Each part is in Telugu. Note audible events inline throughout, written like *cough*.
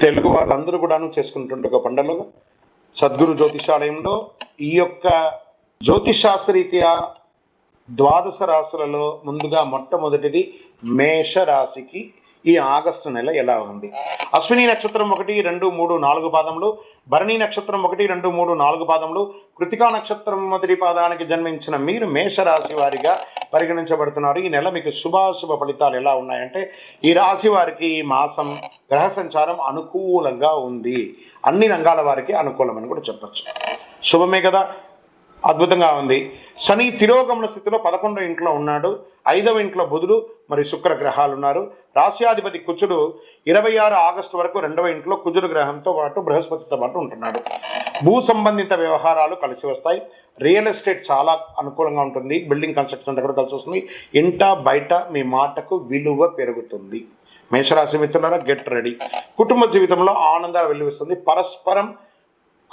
తెలుగు వాళ్ళందరూ కూడాను చేసుకుంటుంట ఒక పండుగ సద్గురు జ్యోతిషాలయంలో ఈ యొక్క జ్యోతిషాస్త్రరీత్యా ద్వాదశ రాశులలో ముందుగా మొట్టమొదటిది మేష రాశికి ఈ ఆగస్టు నెల ఎలా ఉంది? అశ్విని నక్షత్రం ఒకటి రెండు మూడు నాలుగు పాదంలో భరణి నక్షత్రం ఒకటి రెండు మూడు నాలుగు పాదములు. కృతికా నక్షత్రం మొదటి పాదానికి జన్మించిన మీరు మేషరాశి వారిగా పరిగణించబడుతున్నారు. ఈ నెల మీకు శుభాశుభ ఫలితాలు ఎలా ఉన్నాయంటే ఈ రాశి వారికి ఈ మాసం గ్రహ సంచారం అనుకూలంగా ఉంది. అన్ని రంగాల వారికి అనుకూలమని కూడా చెప్పచ్చు. శుభమే కదా? అద్భుతంగా ఉంది. శని తిరోగమన స్థితిలో పదకొండో ఇంట్లో ఉన్నాడు. ఐదవ ఇంట్లో బుధుడు మరియు శుక్ర గ్రహాలు ఉన్నారు రాశ్యాధిపతి కుజుడు ఇరవై ఆరు ఆగస్టు వరకు రెండవ ఇంట్లో కుజుడు గ్రహంతో పాటు బృహస్పతితో పాటు ఉంటున్నాడు. భూ సంబంధిత వ్యవహారాలు కలిసి వస్తాయి. రియల్ ఎస్టేట్ చాలా అనుకూలంగా ఉంటుంది. బిల్డింగ్ కన్స్ట్రక్షన్ దగ్గర కలిసి వస్తుంది. ఇంట బయట మీ మాటకు విలువ పెరుగుతుంది. మేషరాశి మిత్రులారా గెట్ రెడీ. కుటుంబ జీవితంలో ఆనందాలు వెల్లువిస్తుంది. పరస్పరం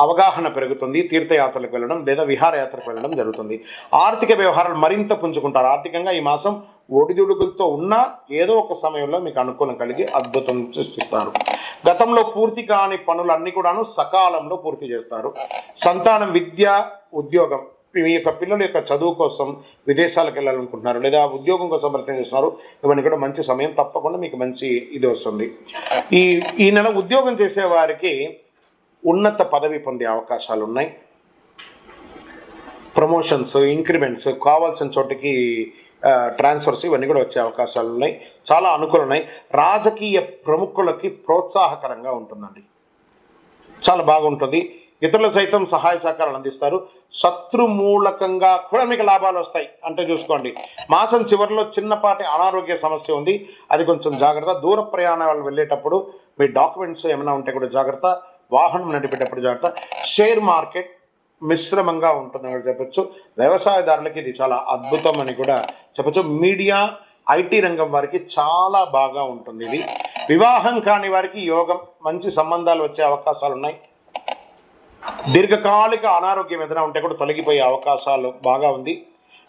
అవగాహన పెరుగుతుంది తీర్థయాత్రలకు వెళ్ళడం లేదా విహారయాత్రకు వెళ్ళడం జరుగుతుంది. ఆర్థిక వ్యవహారాలు మరింత పుంజుకుంటారు. ఆర్థికంగా ఈ మాసం ఒడిదుడుకులతో ఉన్నా ఏదో ఒక సమయంలో మీకు అనుకూలం కలిగి అద్భుతం సృష్టిస్తారు. గతంలో పూర్తి కాని పనులన్నీ కూడాను సకాలంలో పూర్తి చేస్తారు. సంతానం విద్య ఉద్యోగం మీ యొక్క పిల్లల యొక్క చదువు కోసం విదేశాలకు వెళ్ళాలనుకుంటున్నారు లేదా ఉద్యోగం కోసం ప్రయత్నం చేస్తున్నారు. ఇవన్నీ కూడా మంచి సమయం తప్పకుండా మీకు మంచి ఇది వస్తుంది. ఈ ఈ నెల ఉద్యోగం చేసే వారికి ఉన్నత పదవి పొందే అవకాశాలు ఉన్నాయి ప్రమోషన్స్ ఇంక్రిమెంట్స్ కావాల్సిన చోటికి ట్రాన్స్ఫర్స్ ఇవన్నీ కూడా వచ్చే అవకాశాలు ఉన్నాయి చాలా అనుకూలం ఉన్నాయి రాజకీయ ప్రముఖులకి ప్రోత్సాహకరంగా ఉంటుందండి. చాలా బాగుంటుంది. ఇతరులు సైతం సహాయ సహకారాలు అందిస్తారు. శత్రుమూలకంగా కూడా మీకు లాభాలు వస్తాయి అంటే చూసుకోండి. మాసం చివరిలో చిన్నపాటి అనారోగ్య సమస్య ఉంది. అది కొంచెం జాగ్రత్త. దూర ప్రయాణాలు వెళ్ళేటప్పుడు మీ డాక్యుమెంట్స్ ఏమైనా ఉంటే కూడా జాగ్రత్త. వాహనం నడిపేటప్పుడు జాగ్రత్త. షేర్ మార్కెట్ మిశ్రమంగా ఉంటుందని కూడా వ్యవసాయదారులకి ఇది చాలా అద్భుతం అని కూడా చెప్పచ్చు. మీడియా ఐటీ రంగం వారికి చాలా బాగా ఉంటుంది ఇది. వివాహం కాని వారికి యోగం మంచి సంబంధాలు వచ్చే అవకాశాలు ఉన్నాయి. దీర్ఘకాలిక అనారోగ్యం ఏదైనా ఉంటే కూడా తొలగిపోయే అవకాశాలు బాగా ఉంది.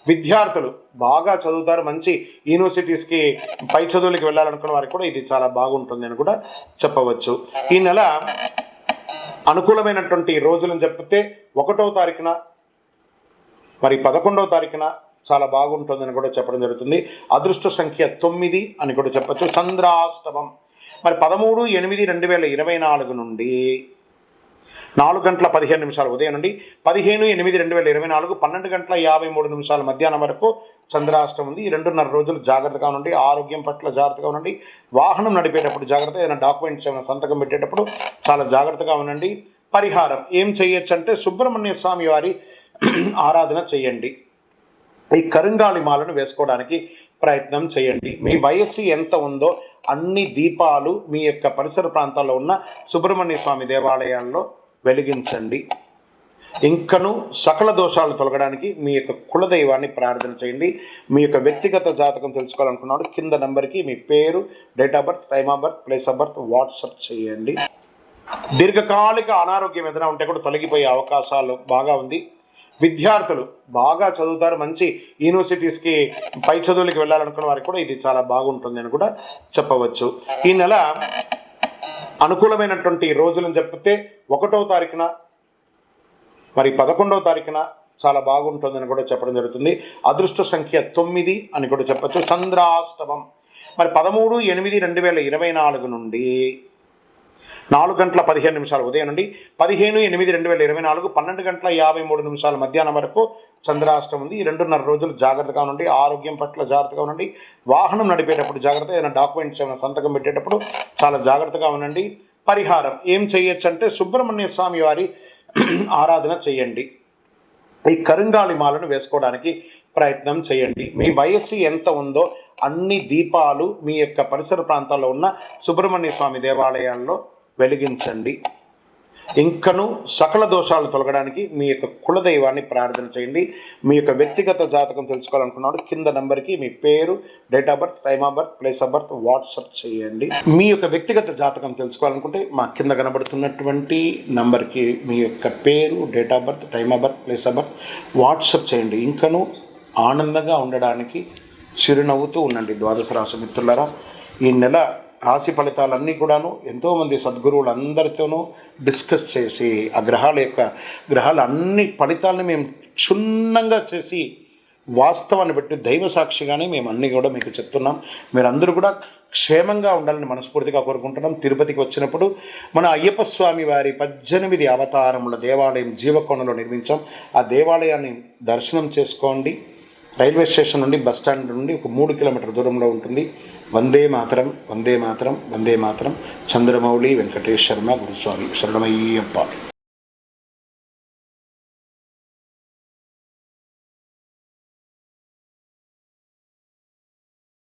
విద్యార్థులు బాగా చదువుతారు. మంచి యూనివర్సిటీస్కి పై చదువులకి వెళ్ళాలనుకున్న వారికి కూడా ఇది చాలా బాగుంటుంది అని కూడా చెప్పవచ్చు. ఈ నెల అనుకూలమైనటువంటి రోజులను చెప్తే ఒకటో తారీఖున మరి పదకొండవ తారీఖున చాలా బాగుంటుందని కూడా చెప్పడం జరుగుతుంది. అదృష్ట సంఖ్య తొమ్మిది అని కూడా చెప్పచ్చు. చంద్రాష్టమం. మరి పదమూడు ఎనిమిది రెండు వేల ఇరవై నాలుగు నుండి నాలుగు గంటల పదిహేను నిమిషాలు ఉదయం నుండి పదిహేను ఎనిమిది రెండు వేల ఇరవై నాలుగు పన్నెండు గంటల యాభై మూడు నిమిషాల మధ్యాహ్నం వరకు చంద్రాష్టం ఉంది. ఈ రెండున్నర రోజులు జాగ్రత్తగా ఉండండి. ఆరోగ్యం పట్ల జాగ్రత్తగా ఉండండి. వాహనం నడిపేటప్పుడు జాగ్రత్త ఏదైనా డాక్యుమెంట్స్ ఏమైనా సంతకం పెట్టేటప్పుడు చాలా జాగ్రత్తగా ఉండండి. పరిహారం ఏం చేయొచ్చు అంటే సుబ్రహ్మణ్య స్వామి వారి *clears throat* ఆరాధన చేయండి. ఈ కరుంగాలి మాలను వేసుకోవడానికి ప్రయత్నం చేయండి. మీ వయస్సు ఎంత ఉందో అన్ని దీపాలు మీ యొక్క పరిసర ప్రాంతాల్లో ఉన్న సుబ్రహ్మణ్య స్వామి దేవాలయాల్లో వెలిగించండి. ఇంకను సకల దోషాలు తొలగడానికి మీ యొక్క కులదైవాన్ని ప్రార్థన చేయండి. మీ యొక్క వ్యక్తిగత జాతకం తెలుసుకోవాలనుకున్నాడు కింద నెంబర్కి మీ పేరు date of birth time of birth place of birth WhatsApp చేయండి. దీర్ఘకాలిక అనారోగ్యం ఏదైనా ఉంటే కూడా తొలగిపోయే అవకాశాలు బాగా ఉంది. విద్యార్థులు బాగా చదువుతారు. మంచి యూనివర్సిటీస్కి పై చదువులకి వెళ్ళాలనుకున్న వారికి కూడా ఇది చాలా బాగుంటుంది అని కూడా చెప్పవచ్చు. ఈ నెల అనుకూలమైనటువంటి రోజులను చెప్తే ఒకటో తారీఖున మరి పదకొండవ తారీఖున చాలా బాగుంటుందని కూడా చెప్పడం జరుగుతుంది. అదృష్ట సంఖ్య తొమ్మిది అని కూడా చెప్పచ్చు. చంద్రాష్టమం. మరి పదమూడు ఎనిమిది రెండు వేల ఇరవై నాలుగు నుండి నాలుగు గంటల పదిహేను నిమిషాలు. ఉదయం నుండి పదిహేను ఎనిమిది రెండు వేల ఇరవై నాలుగు పన్నెండు గంటల యాభై మూడు నిమిషాల మధ్యాహ్నం వరకు చంద్రాష్టం ఉంది. ఈ రెండున్నర రోజులు జాగ్రత్తగా ఉండండి. ఆరోగ్యం పట్ల జాగ్రత్తగా ఉండండి. వాహనం నడిపేటప్పుడు జాగ్రత్త ఏదైనా డాక్యుమెంట్స్ ఏమైనా సంతకం పెట్టేటప్పుడు చాలా జాగ్రత్తగా ఉండండి. పరిహారం ఏం చేయొచ్చు అంటే సుబ్రహ్మణ్య స్వామి వారి *clears throat* ఆరాధన చేయండి. ఈ కరుంగాలి మాలను వేసుకోవడానికి ప్రయత్నం చేయండి. మీ వయస్సు ఎంత ఉందో అన్ని దీపాలు మీ యొక్క పరిసర ప్రాంతాల్లో ఉన్న సుబ్రహ్మణ్య స్వామి దేవాలయాల్లో వెలిగించండి. ఇంకను సకల దోషాలు తొలగడానికి మీ యొక్క కులదైవాన్ని ప్రార్థన చేయండి. మీ యొక్క వ్యక్తిగత జాతకం తెలుసుకోవాలనుకున్నాడు కింద నెంబర్కి మీ పేరు date of birth time of birth place of birth WhatsApp చేయండి. మీ యొక్క వ్యక్తిగత జాతకం తెలుసుకోవాలనుకుంటే మా కింద కనబడుతున్నటువంటి నంబర్కి మీ యొక్క పేరు date of birth time of birth place of birth WhatsApp చేయండి. ఇంకను ఆనందంగా ఉండడానికి చిరునవ్వుతూ ఉండండి. ద్వాదశ రాశి మిత్రులరా ఈ నెల రాశి ఫలితాలన్నీ కూడాను ఎంతోమంది సద్గురువులు అందరితోనూ డిస్కస్ చేసి ఆ గ్రహాల యొక్క గ్రహాల అన్ని ఫలితాలని మేము క్షుణ్ణంగా చేసి వాస్తవాన్ని బట్టి దైవ సాక్షిగానే మేము అన్నీ కూడా మీకు చెప్తున్నాం. మీరందరూ కూడా క్షేమంగా ఉండాలని మనస్ఫూర్తిగా కోరుకుంటున్నాం. తిరుపతికి వచ్చినప్పుడు మన అయ్యప్ప స్వామి వారి పద్దెనిమిది అవతారముల దేవాలయం జీవకోణలో నిర్మించాం. ఆ దేవాలయాన్ని దర్శనం చేసుకోండి. రైల్వే స్టేషన్ నుండి బస్ స్టాండ్ నుండి ఒక మూడు కిలోమీటర్ దూరంలో ఉంటుంది. వందే మాతరం వందే మాతరం వందే మాతరం. చంద్రమౌళి వెంకటేష్ శర్మ గురుస్వామి శరణమయ్యప్ప.